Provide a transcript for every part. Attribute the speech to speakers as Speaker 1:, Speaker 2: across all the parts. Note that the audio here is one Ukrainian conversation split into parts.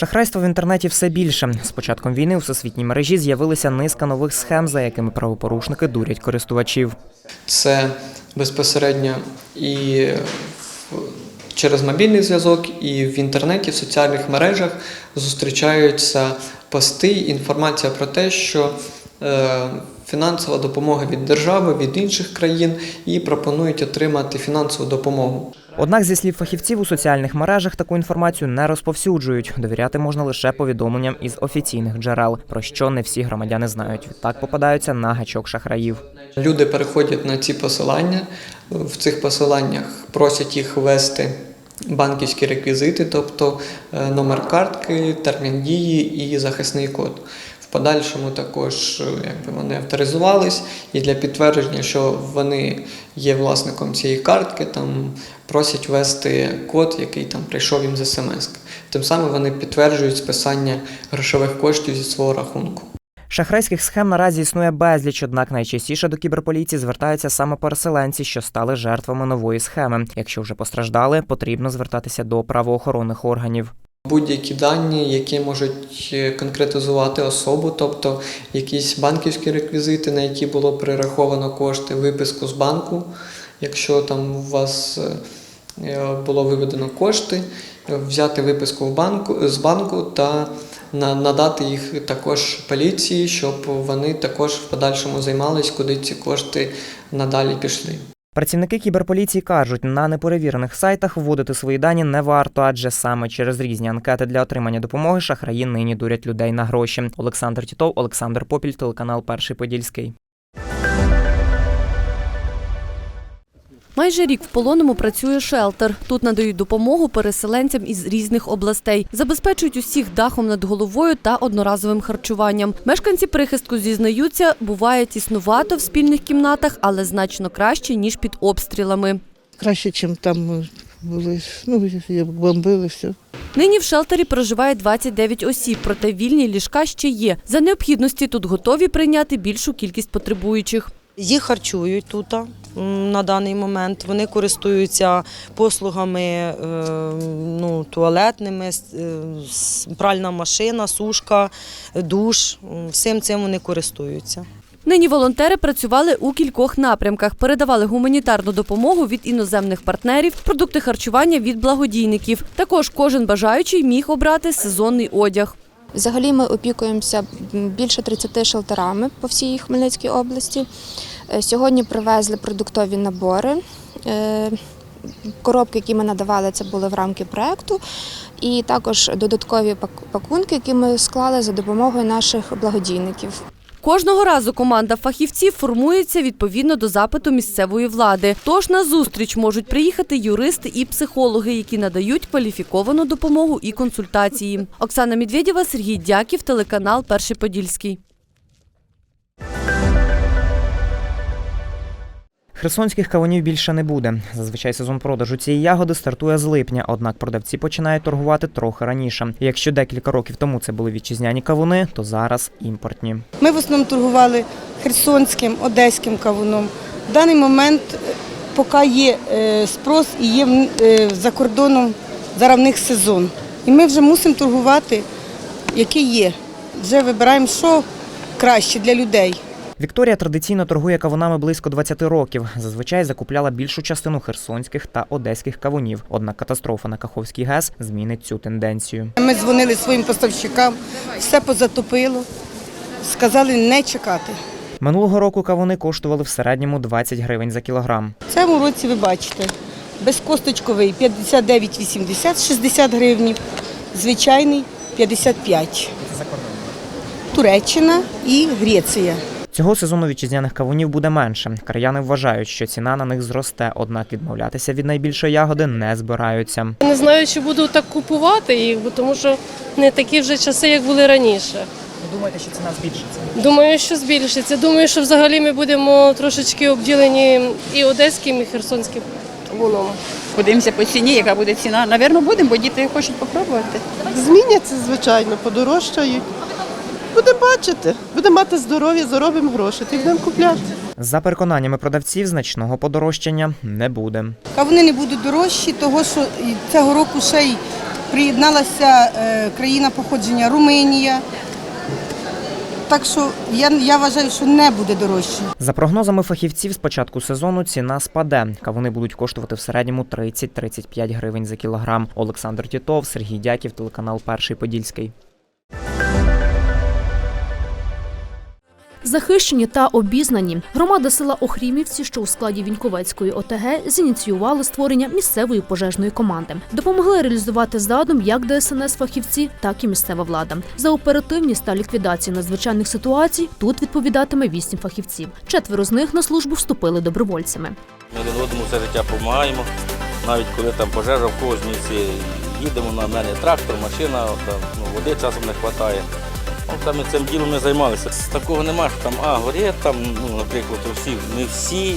Speaker 1: Шахрайство в інтернеті все більше. З початком війни у всесвітній мережі з'явилися низка нових схем, за якими правопорушники дурять користувачів.
Speaker 2: Це безпосередньо і через мобільний зв'язок, і в інтернеті, в соціальних мережах зустрічаються пости, інформація про те, що е, фінансова допомога від держави, від інших країн і пропонують отримати фінансову допомогу.
Speaker 1: Однак, зі слів фахівців, у соціальних мережах таку інформацію не розповсюджують. Довіряти можна лише повідомленням із офіційних джерел, про що не всі громадяни знають. Відтак попадаються на гачок шахраїв.
Speaker 2: Люди переходять на ці посилання. В цих посиланнях просять їх ввести банківські реквізити, тобто е, номер картки, термін дії і захисний код. Подальшому також е, якби вони авторизувались, і для підтвердження, що вони є власником цієї картки, там просять ввести код, який там прийшов їм з смс. Тим самим вони підтверджують списання грошових коштів зі свого рахунку.
Speaker 1: Шахрайських схем наразі існує безліч, однак найчастіше до кіберполіції звертаються саме переселенці, що стали жертвами нової схеми. Якщо вже постраждали, потрібно звертатися до правоохоронних органів.
Speaker 2: Будь-які дані, які можуть е, конкретизувати особу, тобто якісь банківські реквізити, на які було перераховано кошти, виписку з банку, якщо там у вас е, було виведено кошти, взяти виписку в банку, з банку та на- надати їх також поліції, щоб вони також в подальшому займались, куди ці кошти надалі пішли.
Speaker 1: Працівники кіберполіції кажуть, на неперевірених сайтах вводити свої дані не варто, адже саме через різні анкети для отримання допомоги шахраї нині дурять людей на гроші. Олександр Тітов, Олександр Попіль, телеканал Перший Подільський.
Speaker 3: Майже рік в полонному працює шелтер. Тут надають допомогу переселенцям із різних областей, забезпечують усіх дахом над головою та одноразовим харчуванням. Мешканці прихистку зізнаються, буває тіснувато в спільних кімнатах, але значно краще ніж під обстрілами.
Speaker 4: краще, ніж там були. Ну, бомбили все.
Speaker 3: Нині в шелтері проживає 29 осіб, проте вільні ліжка ще є. За необхідності тут готові прийняти більшу кількість потребуючих.
Speaker 5: Їх харчують тут на даний момент. Вони користуються послугами е, ну, туалетними, е, пральна машина, сушка, душ. Всім цим вони користуються.
Speaker 3: Нині волонтери працювали у кількох напрямках, передавали гуманітарну допомогу від іноземних партнерів, продукти харчування від благодійників. Також кожен бажаючий міг обрати сезонний одяг.
Speaker 6: Взагалі ми опікуємося більше 30 шелтерами по всій Хмельницькій області. Е, Сьогодні привезли продуктові набори. Е, Коробки, які ми надавали, це були в рамки проекту, і також додаткові пакунки, які ми склали за допомогою наших благодійників.
Speaker 3: Кожного разу команда фахівців формується відповідно до запиту місцевої влади. Тож на зустріч можуть приїхати юристи і психологи, які надають кваліфіковану допомогу і консультації. Оксана Медведєва, Сергій Дяків, телеканал Перший Подільський.
Speaker 1: Херсонських кавунів більше не буде. Зазвичай сезон продажу цієї ягоди стартує з липня, однак продавці починають торгувати трохи раніше. Якщо декілька років тому це були вітчизняні кавуни, то зараз імпортні.
Speaker 7: Ми в основному торгували херсонським, одеським кавуном. В даний момент, е, поки є е, спрос і є е, за кордоном зараз в них сезон. І ми вже мусимо торгувати, який є. Вже вибираємо, що краще для людей.
Speaker 1: Вікторія традиційно торгує кавунами близько 20 років. Зазвичай закупляла більшу частину херсонських та одеських кавунів. Однак катастрофа на Каховський ГЕС змінить цю тенденцію.
Speaker 7: Ми дзвонили своїм поставщикам, все позатопило, сказали не чекати.
Speaker 1: Минулого року кавуни коштували в середньому 20 гривень за кілограм.
Speaker 7: В цьому році ви бачите, безкосточковий 59,80, 60 гривень, звичайний 55. Туреччина і Греція.
Speaker 1: Цього сезону вітчизняних кавунів буде менше. Краяни вважають, що ціна на них зросте, однак відмовлятися від найбільшої ягоди не збираються.
Speaker 8: Не знаю, чи буду так купувати їх, бо тому що не такі вже часи, як були раніше.
Speaker 1: Думаєте, що ціна збільшиться?
Speaker 8: Думаю, що збільшиться. Думаю, що взагалі ми будемо трошечки обділені і одеським, і херсонським вуном.
Speaker 9: Подивимося по ціні, яка буде ціна. Навірно, будемо, бо діти хочуть попробувати.
Speaker 10: Зміняться, звичайно, подорожчають. Будемо бачити, будемо мати здоров'я, заробимо гроші, ти будемо купляти.
Speaker 1: За переконаннями продавців, значного подорожчання не буде.
Speaker 7: Кавуни не будуть дорожчі, того що цього року ще й приєдналася е, країна походження Румунія. Так що я, я вважаю, що не буде дорожче.
Speaker 1: За прогнозами фахівців, з початку сезону ціна спаде. Кавуни будуть коштувати в середньому 30-35 гривень за кілограм. Олександр Тітов, Сергій Дяків, телеканал Перший Подільський.
Speaker 11: Захищені та обізнані громада села Охрімівці, що у складі Віньковецької ОТГ, зініціювали створення місцевої пожежної команди. Допомогли реалізувати задум як ДСНС фахівці, так і місцева влада. За оперативність та ліквідацію надзвичайних ситуацій тут відповідатиме вісім фахівців. Четверо з них на службу вступили добровольцями.
Speaker 12: Ми один все життя допомагаємо. Навіть коли там пожежа в когось місці, їдемо на мене трактор, машина, там, ну, води часом не вистачає. І цим ділом ми займалися. Такого немає, що там, а, горить, там, ну, наприклад, усі, не всі,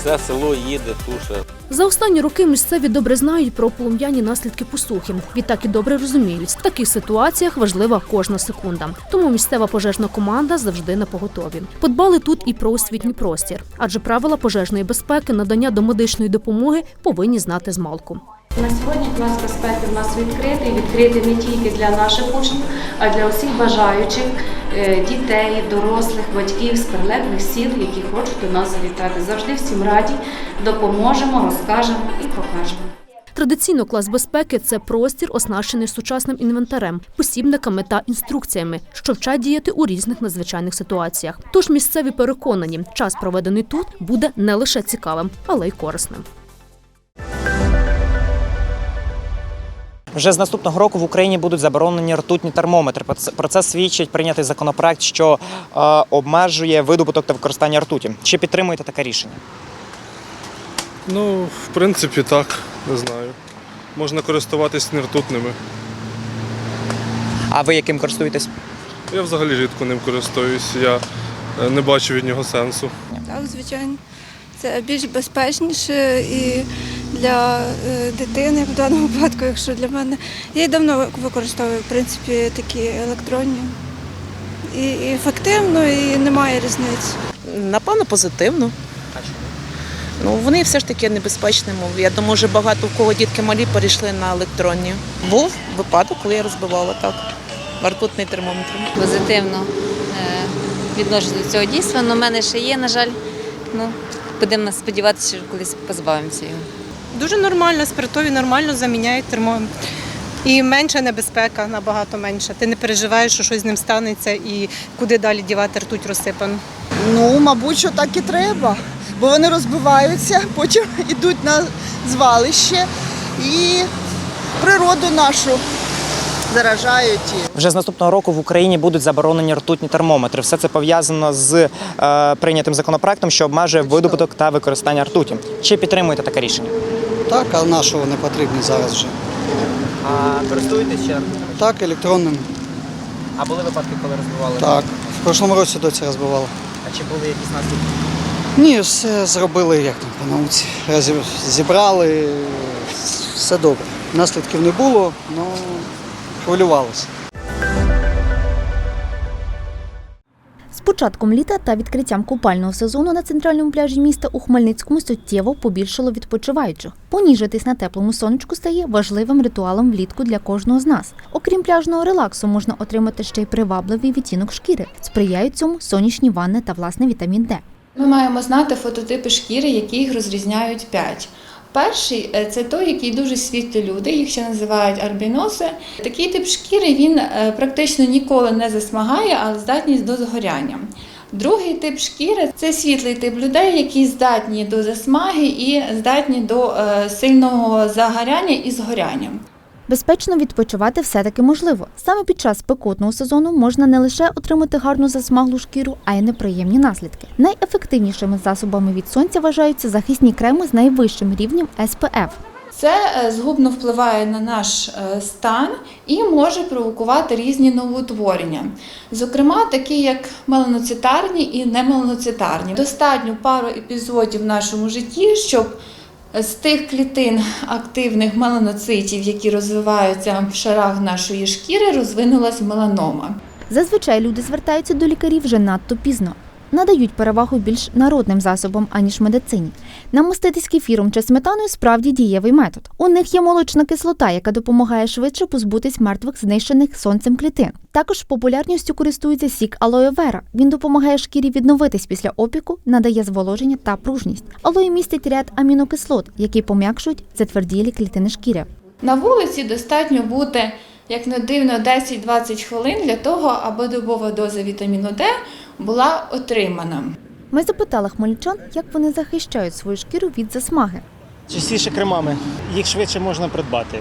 Speaker 12: все село їде, туше.
Speaker 11: За останні роки місцеві добре знають про полум'яні наслідки посухи. Відтак і добре розуміють, в таких ситуаціях важлива кожна секунда. Тому місцева пожежна команда завжди на поготові. Подбали тут і про освітній простір, адже правила пожежної безпеки, надання домедичної допомоги повинні знати з малку.
Speaker 13: На сьогодні клас безпеки в нас відкритий, відкритий не тільки для наших учнів, а для усіх бажаючих е, дітей, дорослих, батьків з прилеглих сіл, які хочуть до нас завітати. Завжди всім раді, допоможемо, розкажемо і покажемо.
Speaker 11: Традиційно клас безпеки це простір, оснащений сучасним інвентарем, посібниками та інструкціями, що вчать діяти у різних надзвичайних ситуаціях. Тож місцеві переконані, час проведений тут буде не лише цікавим, але й корисним.
Speaker 1: Вже з наступного року в Україні будуть заборонені ртутні термометри. Про це- свідчить прийнятий законопроект, що е, обмежує видобуток та використання ртуті. Чи підтримуєте таке рішення?
Speaker 14: Ну, в принципі, так, не знаю. Можна користуватись нертутними.
Speaker 1: А ви яким користуєтесь?
Speaker 14: Я взагалі рідко ним користуюсь, я е, не бачу від нього сенсу.
Speaker 6: Так, звичайно. Це більш безпечніше і для е, дитини в даному випадку, якщо для мене. Я і давно використовую, в принципі, такі електронні. І, і ефективно, і немає різниці.
Speaker 10: Напевно, позитивно. Ну, вони все ж таки небезпечні. мов. Я думаю, що багато в кого дітки малі перейшли на електронні. Був випадок, коли я розбивала так. Ртутний термометр.
Speaker 13: Позитивно е, відношусь до цього дійства, але в мене ще є, на жаль. Ну, будемо сподіватися, що колись позбавимося його.
Speaker 7: Дуже нормально, спиртові нормально заміняють термометр. І менша небезпека, набагато менша. Ти не переживаєш, що щось з ним станеться і куди далі дівати ртуть розсипану.
Speaker 10: Ну, мабуть, що так і треба. Бо вони розбиваються, потім йдуть на звалище і природу нашу заражають.
Speaker 1: Вже з наступного року в Україні будуть заборонені ртутні термометри. Все це пов'язано з е, прийнятим законопроектом, що обмежує видобуток та використання ртуті. Чи підтримуєте таке рішення?
Speaker 4: Так, а на що вони потрібні зараз вже?
Speaker 1: А користуєтесь ще?
Speaker 4: Так, електронним.
Speaker 1: А були випадки, коли розбивали?
Speaker 4: Так. В прошлому році доця розбивала.
Speaker 1: А чи були якісь наслідки?
Speaker 4: Ні, все зробили як там по науці. Зібрали, все добре. Наслідків не було, але хвилювалися.
Speaker 11: Початком літа та відкриттям купального сезону на центральному пляжі міста у Хмельницькому суттєво побільшало відпочиваючих. Поніжитись на теплому сонечку стає важливим ритуалом влітку для кожного з нас. Окрім пляжного релаксу, можна отримати ще й привабливий відтінок шкіри. Сприяють цьому сонячні ванни та власне вітамін Д.
Speaker 13: Ми маємо знати фототипи шкіри, які їх розрізняють п'ять. Перший е, це той, який дуже світлі люди, їх ще називають арбіноси. Такий тип шкіри він е, практично ніколи не засмагає, але здатність до згоряння. Другий тип шкіри це світлий тип людей, які здатні до засмаги і здатні до е, сильного загоряння і згоряння.
Speaker 11: Безпечно відпочивати все-таки можливо. Саме під час спекотного сезону можна не лише отримати гарну засмаглу шкіру, а й неприємні наслідки. Найефективнішими засобами від сонця вважаються захисні креми з найвищим рівнем SPF.
Speaker 13: Це е, згубно впливає на наш е, стан і може провокувати різні новоутворення. Зокрема, такі як меланоцитарні і немеланоцитарні. Достатньо пару епізодів в нашому житті, щоб з тих клітин активних меланоцитів, які розвиваються в шарах нашої шкіри, розвинулась меланома.
Speaker 11: Зазвичай люди звертаються до лікарів вже надто пізно.
Speaker 15: Надають перевагу більш народним засобам, аніж медицині. Намаститись кефіром чи сметаною справді дієвий метод. У них є молочна кислота, яка допомагає швидше позбутись мертвих знищених сонцем клітин. Також популярністю користується сік алоє вера. Він допомагає шкірі відновитись після опіку, надає зволоження та пружність. Алоє містить ряд амінокислот, які пом'якшують затверділі клітини шкіри.
Speaker 13: На вулиці достатньо бути, як не дивно, 10-20 хвилин для того, аби добова доза вітаміну Д була отримана.
Speaker 15: Ми запитали хмельничан, як вони захищають свою шкіру від засмаги.
Speaker 16: Частіше кремами. Їх швидше можна придбати.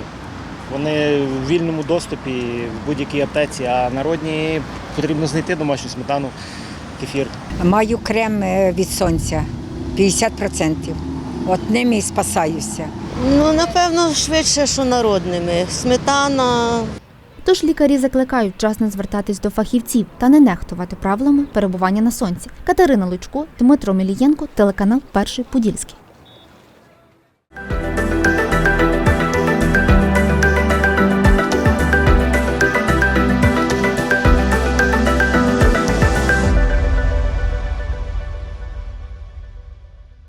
Speaker 16: Вони в вільному доступі в будь-якій аптеці, а народні потрібно знайти домашню сметану, кефір.
Speaker 17: Маю крем е, від сонця 50%. От ними і спасаюся.
Speaker 18: Ну, напевно, швидше, що народними. Сметана.
Speaker 15: Тож лікарі закликають вчасно звертатись до фахівців та не нехтувати правилами перебування на сонці. Катерина Лучко, Дмитро Мілієнко, телеканал Перший Подільський.